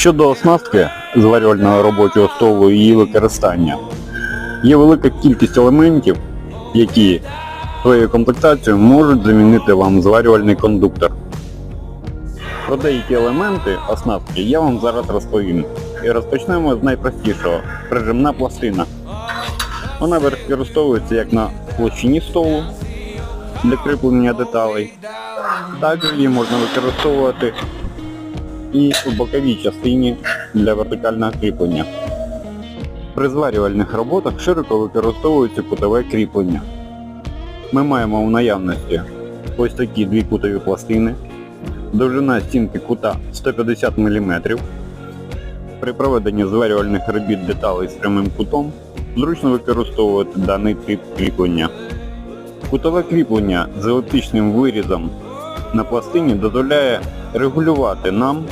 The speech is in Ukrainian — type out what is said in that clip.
Щодо оснастки зварювального робочого столу і її використання, є велика кількість елементів, які своєю комплектацією можуть замінити вам зварювальний кондуктор. Про деякі елементи оснастки я вам зараз розповім. І розпочнемо з найпростішого прижимна пластина. Вона використовується як на площині столу для кріплення деталей. Також її можна використовувати і у боковій частині для вертикального кріплення. При зварювальних роботах широко використовується кутове кріплення. Ми маємо у наявності ось такі дві кутові пластини, довжина стінки кута 150 мм. При проведенні зварювальних робіт деталей з прямим кутом зручно використовувати даний тип кріплення. Кутове кріплення з елептичним вирізом на пластині дозволяє регулювати нам